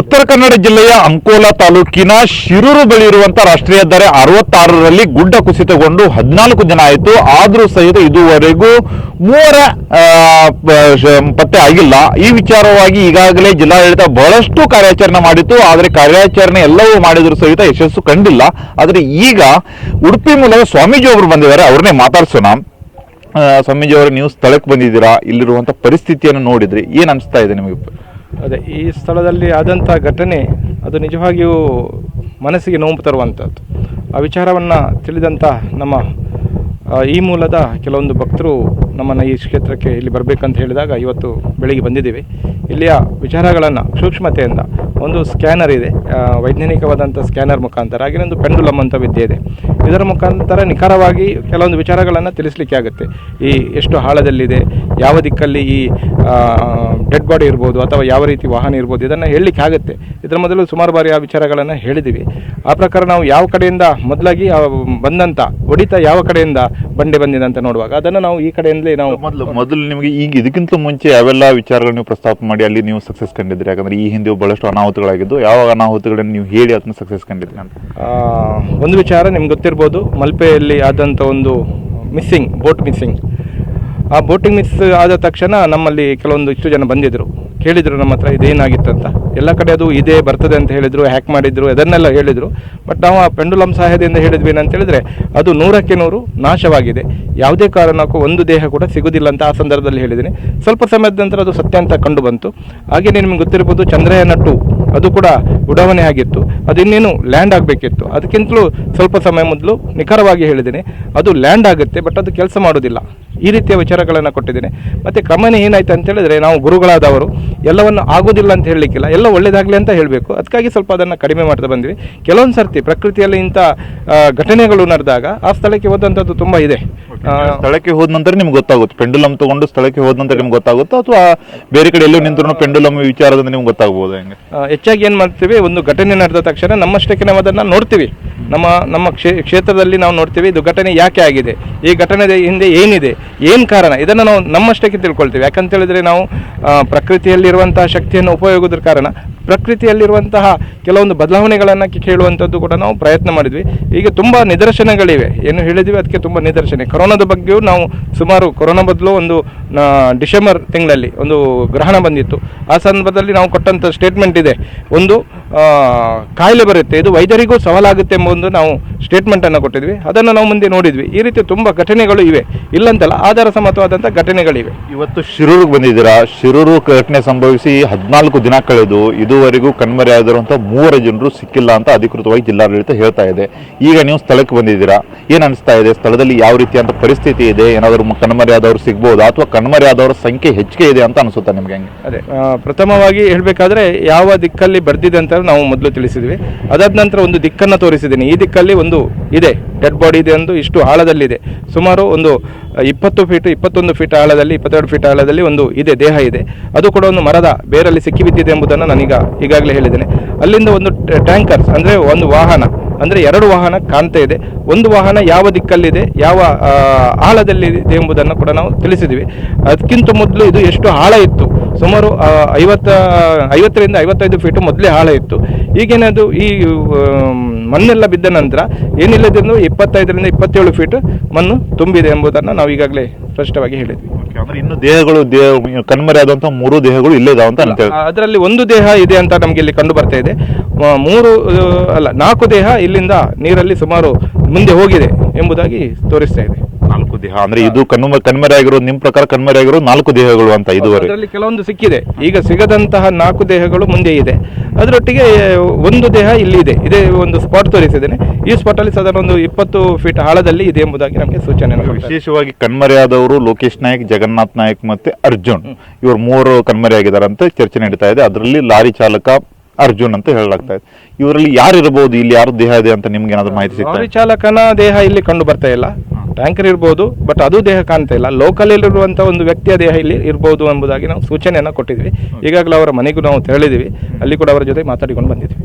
ಉತ್ತರ ಕನ್ನಡ ಜಿಲ್ಲೆಯ ಅಂಕೋಲಾ ತಾಲೂಕಿನ ಶಿರೂರು ಬಳಿ ಇರುವಂತಹ ರಾಷ್ಟ್ರೀಯ ಹೆದ್ದಾರಿ ಅರವತ್ತಾರರಲ್ಲಿ ಗುಡ್ಡ ಕುಸಿತಗೊಂಡು ಹದಿನಾಲ್ಕು ಜನ ಆಯಿತು. ಆದರೂ ಸಹಿತ ಇದುವರೆಗೂ ಮೂವರ ಪತ್ತೆ ಆಗಿಲ್ಲ. ಈ ವಿಚಾರವಾಗಿ ಈಗಾಗಲೇ ಜಿಲ್ಲಾಡಳಿತ ಬಹಳಷ್ಟು ಕಾರ್ಯಾಚರಣೆ ಮಾಡಿತ್ತು. ಆದರೆ ಕಾರ್ಯಾಚರಣೆ ಎಲ್ಲವೂ ಮಾಡಿದ್ರು ಸಹಿತ ಯಶಸ್ಸು ಕಂಡಿಲ್ಲ. ಆದರೆ ಈಗ ಉಡುಪಿ ಮೂಲಕ ಸ್ವಾಮೀಜಿ ಅವರು ಬಂದಿದ್ದಾರೆ. ಅವ್ರನ್ನೇ ಮಾತಾಡ್ಸೋಣ. ಸ್ವಾಮೀಜಿ ಅವರು, ನೀವು ಸ್ಥಳಕ್ಕೆ ಬಂದಿದ್ದೀರಾ? ಇಲ್ಲಿರುವಂಥ ಪರಿಸ್ಥಿತಿಯನ್ನು ನೋಡಿದ್ರಿ. ಏನು ಅನಿಸ್ತಾ ಇದೆ ನಿಮಗೆ? ಅದೇ, ಈ ಸ್ಥಳದಲ್ಲಿ ಆದಂಥ ಘಟನೆ, ಅದು ನಿಜವಾಗಿಯೂ ಮನಸ್ಸಿಗೆ ನೋವು ತರುವಂಥದ್ದು. ಆ ವಿಚಾರವನ್ನು ತಿಳಿದಂಥ ನಮ್ಮ ಈ ಮೂಲದ ಕೆಲವೊಂದು ಭಕ್ತರು ನಮ್ಮನ್ನು ಈ ಕ್ಷೇತ್ರಕ್ಕೆ ಇಲ್ಲಿ ಬರಬೇಕಂತ ಹೇಳಿದಾಗ ಇವತ್ತು ಬೆಳಿಗ್ಗೆ ಬಂದಿದ್ದೀವಿ. ಇಲ್ಲಿಯ ವಿಚಾರಗಳನ್ನು ಸೂಕ್ಷ್ಮತೆಯಿಂದ, ಒಂದು ಸ್ಕ್ಯಾನರ್ ಇದೆ ವೈಜ್ಞಾನಿಕವಾದಂಥ ಸ್ಕ್ಯಾನರ್ ಮುಖಾಂತರ, ಹಾಗೆ ಒಂದು ಪೆಂಡುಲಮ್ ಅಂತ ವಿದ್ಯೆ ಇದೆ. ಇದರ ಮುಖಾಂತರ ನಿಖರವಾಗಿ ಕೆಲವೊಂದು ವಿಚಾರಗಳನ್ನು ತಿಳಿಸ್ಲಿಕ್ಕೆ ಆಗುತ್ತೆ. ಈ ಎಷ್ಟು ಆಳದಲ್ಲಿದೆ ಯಾವ ದಿಕ್ಕಲ್ಲಿ ಈ ಡೆಡ್ ಬಾಡಿ ಇರ್ಬೋದು ಅಥವಾ ಯಾವ ರೀತಿ ವಾಹನ ಇರ್ಬೋದು ಇದನ್ನು ಹೇಳಲಿಕ್ಕೆ ಆಗುತ್ತೆ. ಇದರ ಮೊದಲು ಸುಮಾರು ಬಾರಿ ಆ ವಿಚಾರಗಳನ್ನು ಹೇಳಿದ್ದೀವಿ ಆ ಪ್ರಕಾರ ನಾವು ಯಾವ ಕಡೆಯಿಂದ ಮೊದಲಾಗಿ ಬಂದಂಥ ಹೊಡಿತ ಯಾವ ಕಡೆಯಿಂದ ಬಂಡೆ ಬಂದಿದೆ ಅಂತ ನೋಡುವಾಗ ಅದನ್ನು ನಾವು ಈ ಕಡೆಯಿಂದಲೇ ನಾವು ಮೊದಲು ಮೊದಲು ನಿಮಗೆ ಈಗ ಇದಕ್ಕಿಂತ ಮುಂಚೆ ಯಾವೆಲ್ಲ ವಿಚಾರಗಳನ್ನು ನೀವು ಪ್ರಸ್ತಾಪ ಮಾಡಿ ಅಲ್ಲಿ ನೀವು ಸಕ್ಸಸ್ ಕಂಡಿದ್ರಿ. ಯಾಕಂದರೆ ಈ ಹಿಂದೆ ಬಹಳಷ್ಟು ಅನಾಹುತಗಳಾಗಿದ್ದು ಯಾವ ಅನಾಹುತಗಳನ್ನು ನೀವು ಹೇಳಿ ಅದನ್ನು ಸಕ್ಸಸ್ ಆ, ಒಂದು ವಿಚಾರ ನಿಮ್ಗೆ ಗೊತ್ತಿರ್ಬೋದು ಮಲ್ಪೆಯಲ್ಲಿ ಆದಂಥ ಒಂದು ಮಿಸ್ಸಿಂಗ್ ಬೋಟ್ ಮಿಸ್ಸಿಂಗ್ ಆ ಬೋಟಿಂಗ್ ಮಿಸ್ ಆದ ತಕ್ಷಣ ನಮ್ಮಲ್ಲಿ ಕೆಲವೊಂದು ಇಷ್ಟು ಜನ ಬಂದಿದ್ದರು ಕೇಳಿದರು ನಮ್ಮ ಹತ್ರ ಇದೇನಾಗಿತ್ತು ಅಂತ. ಎಲ್ಲ ಕಡೆ ಅದು ಇದೇ ಬರ್ತದೆ ಅಂತ ಹೇಳಿದರು ಹ್ಯಾಕ್ ಮಾಡಿದ್ರು, ಅದನ್ನೆಲ್ಲ ಹೇಳಿದರು. ಬಟ್ ನಾವು ಆ ಪೆಂಡುಲಂ ಸಹಾಯದಿಂದ ಹೇಳಿದ್ವಿ ಏನಂತ ಹೇಳಿದ್ರೆ ಅದು ನೂರಕ್ಕೆ ನೂರು ನಾಶವಾಗಿದೆ. ಯಾವುದೇ ಕಾರಣಕ್ಕೂ ಒಂದು ದೇಹ ಕೂಡ ಸಿಗುವುದಿಲ್ಲ ಅಂತ ಆ ಸಂದರ್ಭದಲ್ಲಿ ಹೇಳಿದ್ದೀನಿ. ಸ್ವಲ್ಪ ಸಮಯದ ನಂತರ ಅದು ಸತ್ಯ ಅಂತ ಕಂಡು ಬಂತು ಹಾಗೆಯೇ ನಿಮ್ಗೆ ಗೊತ್ತಿರ್ಬೋದು, ಚಂದ್ರಯಾನ ಟು ಅದು ಕೂಡ ಉಡಾವಣೆ ಆಗಿತ್ತು. ಅದು ಇನ್ನೇನು ಲ್ಯಾಂಡ್ ಆಗಬೇಕಿತ್ತು. ಅದಕ್ಕಿಂತಲೂ ಸ್ವಲ್ಪ ಸಮಯ ಮೊದಲು ನಿಖರವಾಗಿ ಹೇಳಿದ್ದೀನಿ. ಅದು ಲ್ಯಾಂಡ್ ಆಗುತ್ತೆ ಬಟ್ ಅದು ಕೆಲಸ ಮಾಡೋದಿಲ್ಲ. ಈ ರೀತಿಯ ವಿಚಾರಗಳನ್ನು ಕೊಟ್ಟಿದ್ದೀನಿ. ಮತ್ತು ಕ್ರಮನೇ ಏನಾಯ್ತು ಅಂತ ಹೇಳಿದ್ರೆ ನಾವು ಗುರುಗಳಾದವರು ಎಲ್ಲವನ್ನು ಆಗೋದಿಲ್ಲ ಅಂತ ಹೇಳಲಿಕ್ಕಿಲ್ಲ ಎಲ್ಲ ಒಳ್ಳೇದಾಗಲಿ ಅಂತ ಹೇಳಬೇಕು. ಅದಕ್ಕಾಗಿ ಸ್ವಲ್ಪ ಅದನ್ನು ಕಡಿಮೆ ಮಾಡ್ತಾ ಬಂದ್ವಿ. ಕೆಲವೊಂದು ಸರ್ತಿ ಪ್ರಕೃತಿಯಲ್ಲಿ ಇಂಥ ಘಟನೆಗಳು ನಡೆದಾಗ ಆ ಸ್ಥಳಕ್ಕೆ ಹೋದಂಥದ್ದು ತುಂಬ ಇದೆ. ಸ್ಥಳಕ್ಕೆ ಹೋದ ನಂತರ ನಿಮ್ಗೆ ಗೊತ್ತಾಗುತ್ತೆ. ಪೆಂಡುಲಮ್ ತಗೊಂಡು ಸ್ಥಳಕ್ಕೆ ಹೋದ ನಂತರ ನಿಮ್ಗೆ ಗೊತ್ತಾಗುತ್ತೆ ಅಥವಾ ಬೇರೆ ಕಡೆ ಎಲ್ಲೂ ನಿಂತರೂ ಪೆಂಡುಲಮ್ ವಿಚಾರದಿಂದ ನಿಮ್ಗೆ ಗೊತ್ತಾಗ್ಬೋದು ಹೆಂಗೆ? ಹೆಚ್ಚಾಗಿ ಏನು ಮಾಡ್ತೀವಿ ಒಂದು ಘಟನೆ ನಡೆದ ತಕ್ಷಣ ನಮ್ಮಷ್ಟಕ್ಕೆ ನಾವು ಅದನ್ನು ನೋಡ್ತೀವಿ. ನಮ್ಮ ನಮ್ಮ ಕ್ಷೇ, ಕ್ಷೇತ್ರದಲ್ಲಿ ನಾವು ನೋಡ್ತೀವಿ ಇದು ಘಟನೆ ಯಾಕೆ ಆಗಿದೆ, ಈ ಘಟನೆ ಹಿಂದೆ ಏನಿದೆ, ಏನು ಕಾರಣ, ಇದನ್ನು ನಾವು ನಮ್ಮಷ್ಟಕ್ಕೆ ತಿಳ್ಕೊಳ್ತೀವಿ. ಯಾಕಂತ ಹೇಳಿದ್ರೆ ನಾವು ಪ್ರಕೃತಿಯಲ್ಲಿರುವಂತಹ ಶಕ್ತಿಯನ್ನು ಉಪಯೋಗದ ಕಾರಣ, ಪ್ರಕೃತಿಯಲ್ಲಿರುವಂತಹ ಕೆಲವೊಂದು ಬದಲಾವಣೆಗಳನ್ನು ಕೇಳುವಂಥದ್ದು ಕೂಡ ನಾವು ಪ್ರಯತ್ನ ಮಾಡಿದ್ವಿ. ಈಗ ತುಂಬ ನಿದರ್ಶನಗಳಿವೆ. ಏನು ಹೇಳಿದ್ವಿ, ಅದಕ್ಕೆ ತುಂಬ ನಿದರ್ಶನ. ಕೊರೋನಾದ ಬಗ್ಗೆಯೂ ನಾವು ಸುಮಾರು ಕೊರೋನಾ ಬದಲು ಒಂದು ಡಿಸೆಂಬರ್ ತಿಂಗಳಲ್ಲಿ ಒಂದು ಗ್ರಹಣ ಬಂದಿತ್ತು. ಆ ಸಂದರ್ಭದಲ್ಲಿ ನಾವು ಕೊಟ್ಟಂಥ ಸ್ಟೇಟ್ಮೆಂಟ್ ಇದೆ. ಒಂದು ಕಾಯಿಲೆ ಬರುತ್ತೆ. ಇದು ವೈದ್ಯರಿಗೂ ಸವಾಲಾಗುತ್ತೆ ಎಂಬ ಒಂದು ನಾವು ಸ್ಟೇಟ್ಮೆಂಟನ್ನು ಕೊಟ್ಟಿದ್ವಿ. ಅದನ್ನು ನಾವು ಮುಂದೆ ನೋಡಿದ್ವಿ. ಈ ರೀತಿ ತುಂಬ ಘಟನೆಗಳು ಇವೆ. ಇಲ್ಲಂತಲ್ಲ ಆಧಾರ ಸಮತವಾದಂಥ ಘಟನೆಗಳಿವೆ. ಇವತ್ತು ಶಿರೂರಿಗೆ ಬಂದಿದ್ದೀರಾ? ಶಿರೂರು ಘಟನೆ ಸಂಭವಿಸಿ ಹದಿನಾಲ್ಕು ದಿನ ಕಳೆದು ಇದುವರೆಗೂ ಕಣ್ಮರೆಯಾಗಿರುವಂಥ ಮೂವರು ಜನರು ಸಿಕ್ಕಿಲ್ಲ ಅಂತ ಅಧಿಕೃತವಾಗಿ ಜಿಲ್ಲಾಡಳಿತ ಹೇಳ್ತಾ ಇದೆ. ಈಗ ನೀವು ಸ್ಥಳಕ್ಕೆ ಬಂದಿದ್ದೀರಾ? ಏನು ಅನಿಸ್ತಾ ಇದೆ? ಸ್ಥಳದಲ್ಲಿ ಯಾವ ರೀತಿಯಾದಂಥ ಪರಿಸ್ಥಿತಿ ಇದೆ? ಏನಾದರೂ ಕಣ್ಮರೆಯಾದವರು ಸಿಗ್ಬೋದು? ಅಥವಾ ಕಣ್ಮರೆಯಾದವರ ಸಂಖ್ಯೆ ಹೆಚ್ಚಿಗೆ ಇದೆ ಅಂತ ಅನಿಸುತ್ತಾ ನಿಮಗೆ ಹಂಗೆ? ಅದೇ ಪ್ರಥಮವಾಗಿ ಹೇಳಬೇಕಾದ್ರೆ ಯಾವ ದಿಕ್ಕಲ್ಲಿ ಬರ್ದಿದೆ ಅಂತ ನಾವು ಮೊದಲು ತಿಳಿಸಿದ್ವಿ. ಅದಾದ ನಂತರ ಒಂದು ದಿಕ್ಕನ್ನು ತೋರಿಸಿದ್ದೀನಿ. ಈ ದಿಕ್ಕಲ್ಲಿ ಒಂದು ಇದೆ. ಡೆಡ್ ಬಾಡಿ ಇದೆ ಒಂದು ಇಷ್ಟು ಆಳದಲ್ಲಿದೆ. ಸುಮಾರು ಒಂದು ಇಪ್ಪತ್ತು ಫೀಟ್ ಇಪ್ಪತ್ತೊಂದು ಫೀಟ್ ಆಳದಲ್ಲಿ, ಇಪ್ಪತ್ತೆರಡು ಫೀಟ್ ಆಳದಲ್ಲಿ ಒಂದು ಇದೆ, ದೇಹ ಇದೆ. ಅದು ಕೂಡ ಒಂದು ಮರದ ಬೇರಲ್ಲಿ ಸಿಕ್ಕಿ ಬಿದ್ದಿದೆ ಎಂಬುದನ್ನು ನಾನೀಗ ಈಗಾಗಲೇ ಹೇಳಿದ್ದೇನೆ. ಅಲ್ಲಿಂದ ಒಂದು ಟ್ಯಾಂಕರ್ಸ್ ಅಂದರೆ ಒಂದು ವಾಹನ, ಅಂದರೆ ಎರಡು ವಾಹನ ಕಾಣ್ತಾ ಇದೆ. ಒಂದು ವಾಹನ ಯಾವ ದಿಕ್ಕಲ್ಲಿದೆ, ಯಾವ ಆಳದಲ್ಲಿ ಆಳದಲ್ಲಿದೆ ಎಂಬುದನ್ನು ಕೂಡ ನಾವು ತಿಳಿಸಿದ್ವಿ. ಅದಕ್ಕಿಂತ ಮೊದಲು ಇದು ಎಷ್ಟು ಆಳ ಇತ್ತು. ಸುಮಾರು ಐವತ್ತ ಐವತ್ತರಿಂದ ಐವತ್ತೈದು ಫೀಟ್ ಮೊದಲೇ ಆಳ ಇತ್ತು. ಈಗೇನದು ಈ ಮಣ್ಣೆಲ್ಲ ಬಿದ್ದ ನಂತರ ಏನಿಲ್ಲದಿಂದ ಇಪ್ಪತ್ತೈದರಿಂದ ಇಪ್ಪತ್ತೇಳು ಫೀಟ್ ಮಣ್ಣು ತುಂಬಿದೆ ಎಂಬುದನ್ನು ನಾವು ಈಗಾಗಲೇ ಸ್ಪಷ್ಟವಾಗಿ ಹೇಳಿದ್ವಿ. ಅಂದ್ರೆ ಇನ್ನು ದೇಹಗಳು ದೇಹ ಕಣ್ಮರೆಯಾದಂತಹ ಮೂರು ದೇಹಗಳು ಇಲ್ಲೇ ಇದಾವ ಅಂತ ಅದರಲ್ಲಿ ಒಂದು ದೇಹ ಇದೆ ಅಂತ ನಮಗೆ ಇಲ್ಲಿ ಕಂಡು ಬರ್ತಾ ಇದೆ. ಮೂರು ಅಲ್ಲ ನಾಲ್ಕು ದೇಹ ಇಲ್ಲಿಂದ ನೀರಲ್ಲಿ ಸುಮಾರು ಮುಂದೆ ಹೋಗಿದೆ ಎಂಬುದಾಗಿ ತೋರಿಸ್ತಾ ಇದೆ. ದೇಹ. ಅಂದ್ರೆ ಇದು ಕಣ್ಮ ಕಣ್ಮರೆಯಾಗಿರೋದು ನಿಮ್ ಪ್ರಕಾರ ಕಣ್ಮರೆಯಾಗಿರೋದು ನಾಲ್ಕು ದೇಹಗಳು ಅಂತ ಇದುವರೆಗೆ ಅದರಲ್ಲಿ ಕೆಲವೊಂದು ಸಿಕ್ಕಿದೆ. ಈಗ ಸಿಗದಂತಹ ನಾಲ್ಕು ದೇಹಗಳು ಮುಂದೆ ಇದೆ. ಅದರೊಟ್ಟಿಗೆ ಒಂದು ದೇಹ ಇಲ್ಲಿ ಇದೆ ಇದೇ ಒಂದು ಸ್ಪಾಟ್ ತೋರಿಸಿದ್ದೇನೆ. ಈ ಸ್ಪಾಟ್ ಅಲ್ಲಿ ಸಾಧಾರಣ ಒಂದು ಇಪ್ಪತ್ತು ಫೀಟ್ ಆಳದಲ್ಲಿ ಇದೆ ಎಂಬುದಾಗಿ ನಮಗೆ ಸೂಚನೆ ವಿಶೇಷವಾಗಿ ಕಣ್ಮರೆಯಾದವರು ಲೋಕೇಶ್ ನಾಯಕ್ ಜಗನ್ನಾಥ್ ನಾಯಕ್ ಮತ್ತೆ ಅರ್ಜುನ್. ಇವರು ಮೂವರು ಕಣ್ಮರೆಯಾಗಿದ್ದಾರೆ ಅಂತ ಚರ್ಚೆ ನಡೀತಾ ಇದೆ. ಅದರಲ್ಲಿ ಲಾರಿ ಚಾಲಕ ಅರ್ಜುನ್ ಅಂತ ಹೇಳಲಾಗ್ತಾ ಇದೆ. ಇವರಲ್ಲಿ ಯಾರು ಇರಬಹುದು ಇಲ್ಲಿ ಯಾರು ದೇಹ ಇದೆ ಅಂತ ನಿಮ್ಗೆ ಏನಾದ್ರು ಮಾಹಿತಿ ಸಿಗ್ತಾ ಲಾರಿ ಚಾಲಕನ ದೇಹ ಇಲ್ಲಿ ಕಂಡು ಬರ್ತಾ ಇಲ್ಲ. ಟ್ಯಾಂಕರ್ ಇರ್ಬೋದು ಬಟ್ ಅದು ದೇಹ ಕಾಣ್ತಾ ಇಲ್ಲ. ಲೋಕಲ್ ಇರುವಂತ ಒಂದು ವ್ಯಕ್ತಿಯ ದೇಹ ಇಲ್ಲಿ ಇರ್ಬೋದು ಎಂಬುದಾಗಿ ನಾವು ಸೂಚನೆಯನ್ನು ಕೊಟ್ಟಿದ್ವಿ. ಈಗಾಗಲೇ ಅವರ ಮನೆಗೂ ನಾವು ತೆರಳಿದ್ವಿ ಅಲ್ಲಿ ಕೂಡ ಅವರ ಜೊತೆ ಮಾತಾಡಿಕೊಂಡು ಬಂದಿದ್ವಿ.